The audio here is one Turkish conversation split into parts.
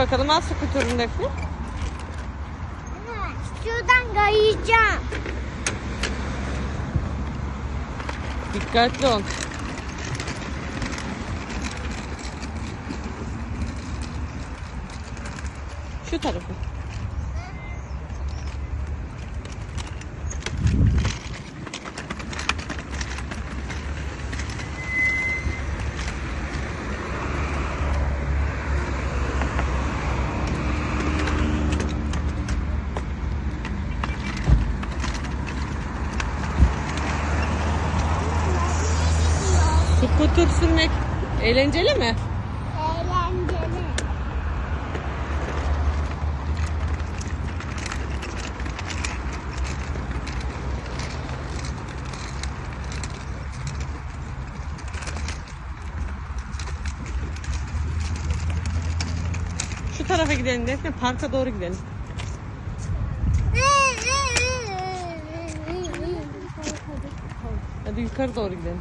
bakalım al skuterını Defne. Şuradan kayacağım. Dikkatli ol. Şu tarafa. Skuter sürmek eğlenceli mi? Eğlenceli. Şu tarafa gidelim Defne. Parka doğru gidelim. Hadi yukarı doğru gidelim.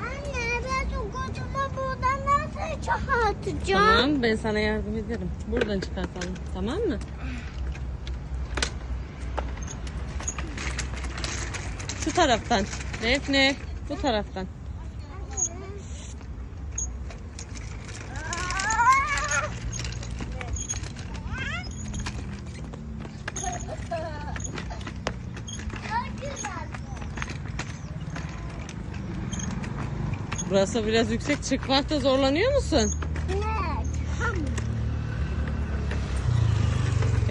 Anne ben şu kocaman buradan nasıl çıkartacağım? Tamam ben sana yardım ederim. Buradan çıkartalım. Tamam mı? Şu taraftan. Defne bu taraftan. Burası biraz yüksek. Çıkmakta zorlanıyor musun?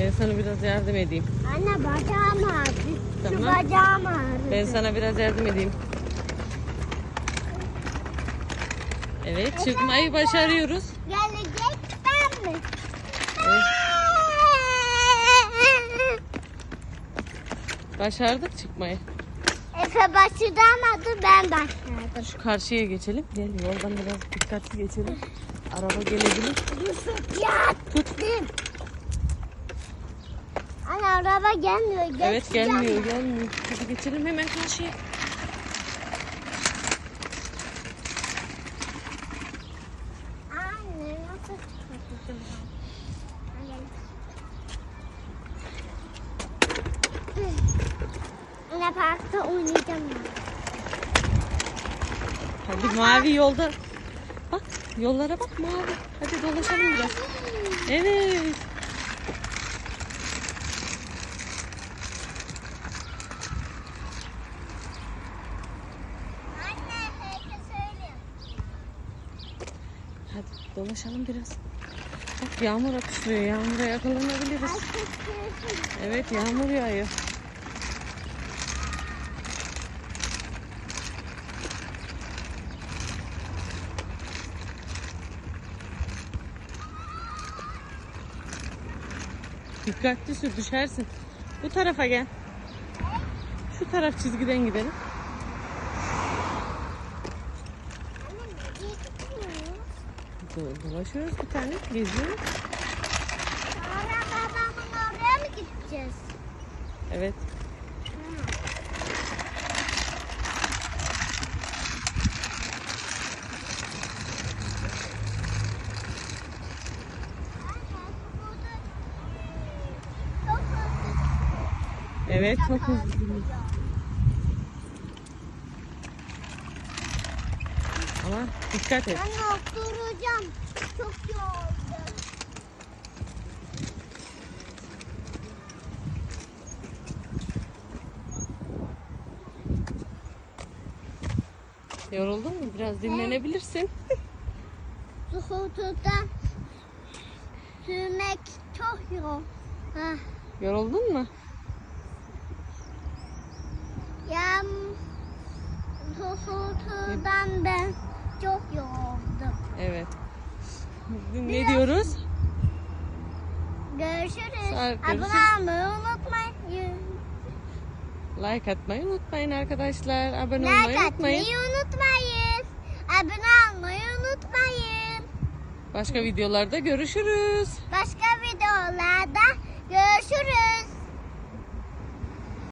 Ben sana biraz yardım edeyim. Anne bacağım. Şu Tamam. bacağım ağrıyor. Ben sana biraz yardım edeyim. Evet çıkmayı başarıyoruz. Gelecek ben mi? Evet, başardık çıkmayı. Efe başlamadı ben başladım. Şu karşıya geçelim. Gel yoldan biraz dikkatli geçelim. Araba gelebilir. Yusuf ya. Anne araba gelmiyor. Evet geçeceğim gelmiyor gelmiyor. Hadi geçelim hemen karşıya. Anne parkta oynayacağım. Hadi mavi yolda. Bak yollara bak mavi. Hadi dolaşalım biraz. Evet. Anne herkes söylüyor. Hadi dolaşalım biraz. Bak yağmur akışlıyor. Yağmura yakalanabiliriz. Evet yağmur yağıyor. Dikkatli sür düşersin. Bu tarafa gel. Şu taraf çizgiden gidelim. Dolaşıyoruz bir tane. Geziyoruz. Sonra babamın oraya mı gideceğiz? Evet. Evet çok hızlı. Ama dikkat et. Ben oturacağım. Çok yoruldum. Yoruldun mu? Biraz dinlenebilirsin. Suhutuda sürmek çok yoruldum. Hah. Yoruldun mu? Ya suhutudan ben çok yoruldum. Evet. Ne diyoruz? Görüşürüz. Sağ- görüşürüz. Abone olmayı unutmayın. Like atmayı unutmayın arkadaşlar. Abone Like olmayı atmayı unutmayın. unutmayın. Abone olmayı unutmayın. Başka videolarda görüşürüz. Başka videolarda görüşürüz.